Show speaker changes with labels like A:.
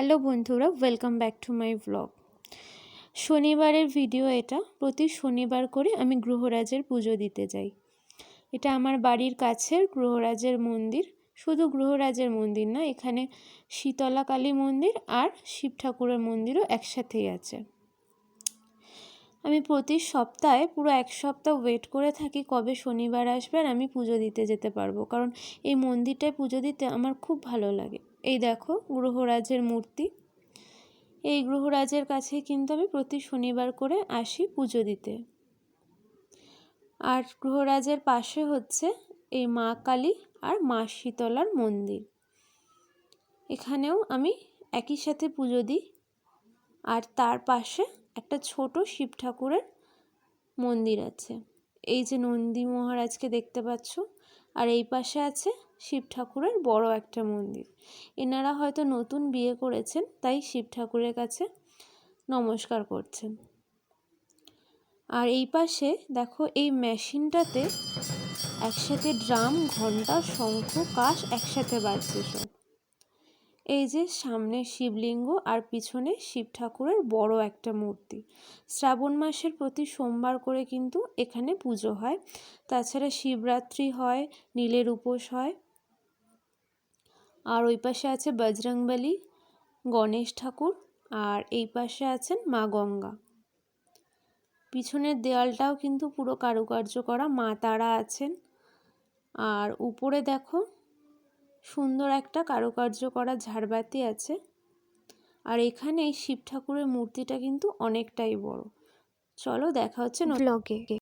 A: Hello বন্ধুরা welcome back to my blog শনিবারের video এটা, প্রতি শনিবার করে আমি গ্রহরাজের পুজো দিতে যাই। এটা আমার বাড়ির কাছের গ্রহরাজের মন্দির, শুধু গ্রহরাজের মন্দির না, এখানে শীতলা কালী মন্দির আর শিব ঠাকুরের মন্দিরও একসাথেই আছে। আমি প্রতি সপ্তাহে পুরো এক সপ্তাহ ওয়েট করে থাকি কবে শনিবার আসবে আর আমি পুজো দিতে যেতে পারব। কারণ এই মন্দিরটায় পুজো দিতে আমার খুব ভালো লাগে। এই দেখো গ্রহরাজের মূর্তি। এই গ্রহরাজের কাছে কিন্তু আমি প্রতি শনিবার করে আসি পুজো দিতে। আর গ্রহরাজের পাশে হচ্ছে এই মা কালী আর মা শীতলার মন্দির। এখানেও আমি একই সাথে পুজো দিই। আর তার পাশে একটা ছোট শিব ঠাকুরের মন্দির আছে। এই যে নন্দী মহারাজকে দেখতে পাচ্ছ, আর এই পাশে আছে শিব ঠাকুরের বড় একটা মন্দির। এনারা হয়তো নতুন বিয়ে করেছেন, তাই শিব ঠাকুরের কাছে নমস্কার করছেন। আর এই পাশে দেখো, এই মেশিনটাতে একসাথে ড্রাম, ঘণ্টা, শঙ্খ, কাশ একসাথে বাজছে সব। এই যে সামনে শিবলিঙ্গ আর পিছনে শিব ঠাকুরের বড় একটা মূর্তি। শ্রাবণ মাসের প্রতি সোমবার করে কিন্তু এখানে পুজো হয়। তাছাড়া শিবরাত্রি হয়, নীলের উপোস হয়। আর ওই পাশে আছে বজরংবলী, গণেশ ঠাকুর আর এই পাশে আছেন মা গঙ্গা। পিছনের দেয়ালটাও কিন্তু পুরো কারুকার্য করা, মা তারা আছেন। আর উপরে দেখো সুন্দর একটা কারুকার্য করা ঝাড়বাতি আছে। আর এখানে শিব ঠাকুরের মূর্তিটা কিন্তু অনেকটাই বড়। চলো দেখা হচ্ছে ব্লগে।